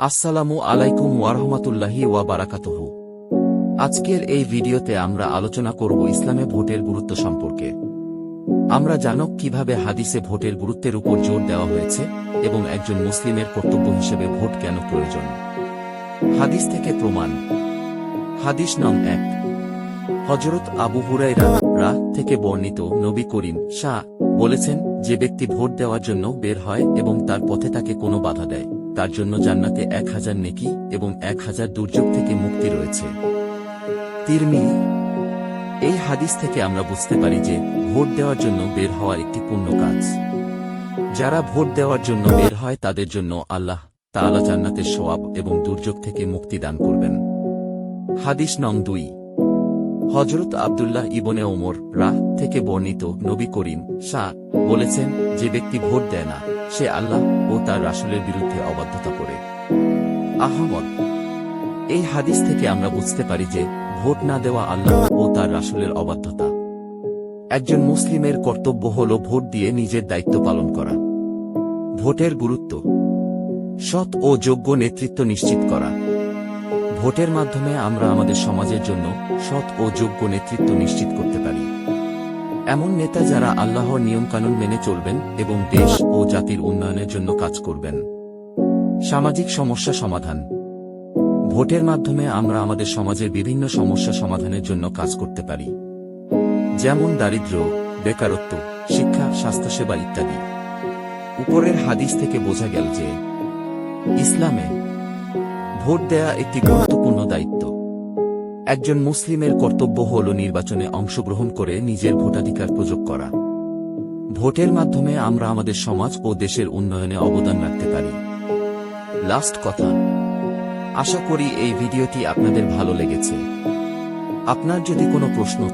আসসালামু আলাইকুম ওয়ারহমাতুল্লাহি ওয়া বারাকাতুহু আজকের এই ভিডিওতে আমরা আলোচনা করব ইসলামে ভোটের গুরুত্ব সম্পর্কে। আমরা জানক কীভাবে হাদিসে ভোটের গুরুত্বের উপর জোর দেওয়া হয়েছে এবং একজন মুসলিমের কর্তব্য হিসেবে ভোট কেন প্রয়োজন। হাদিস থেকে প্রমাণ। হাদিস নং এক। হজরত আবু হুরাইরা রা থেকে বর্ণিত নবী করিম শাহ বলেছেন, যে ব্যক্তি ভোট দেওয়ার জন্য বের হয় এবং তার পথে তাকে কোনো বাধা দেয়। তার জন্য জান্নাতে এক হাজার নেকি এবং এক হাজার দুর্যোগ থেকে মুক্তি রয়েছে। তিরমি এই হাদিস থেকে আমরা বুঝতে পারি যে, ভোট দেওয়ার জন্য বের হওয়া একটি পূর্ণ কাজ। যারা ভোট দেওয়ার জন্য বের হয়, তাদের জন্য আল্লাহ তাআলা জান্নাতের সোয়াব এবং দুর্যোগ থেকে মুক্তি দান করবেন। হাদিস নং দুই। হজরত আবদুল্লাহ ইবনে ওমর রাহ থেকে বর্ণিত নবী করিম শাহ বলেছেন, যে ব্যক্তি ভোট দেয় না, সে আল্লাহ ও তার রাসূলের বিরুদ্ধে অবাধ্যতা করে। আহমদ, এই হাদিস থেকে আমরা বুঝতে পারি যে ভোট না দেওয়া আল্লাহ ও তার রাসূলের অবাধ্যতা। একজন মুসলিমের কর্তব্য হল ভোট দিয়ে নিজের দায়িত্ব পালন করা। ভোটের গুরুত্ব, সৎ ও যোগ্য নেতৃত্ব নিশ্চিত করা। ভোটের মাধ্যমে আমরা আমাদের সমাজের জন্য সৎ ও যোগ্য নেতৃত্ব নিশ্চিত করতে পারি। এমন নেতা যারা আল্লাহর নিয়মকানুন মেনে চলবেন এবং দেশ ও জাতির উন্নয়নের জন্য কাজ করবেন। সামাজিক সমস্যা সমাধান। ভোটের মাধ্যমে আমরা আমাদের সমাজের বিভিন্ন সমস্যা সমাধানের জন্য কাজ করতে পারি। যেমন দারিদ্র্য বেকারত্ব, শিক্ষা, স্বাস্থ্যসেবা ইত্যাদি। উপরের হাদিস থেকে বোঝা গেল যে ইসলামে ভোট দেয়া একটি গুরুত্বপূর্ণ দায়িত্ব। একজন মুসলিমের কর্তব্য হল নির্বাচনে অংশগ্রহণ করে নিজের ভোটাধিকার প্রয়োগ করা। ভোটের মাধ্যমে আমরা আমাদের সমাজ ও দেশের উন্নয়নে অবদান রাখতে পারি। লাস্ট কথা। আশা করি এই ভিডিওটি আপনাদের ভালো লেগেছে। আপনার যদি কোনো প্রশ্ন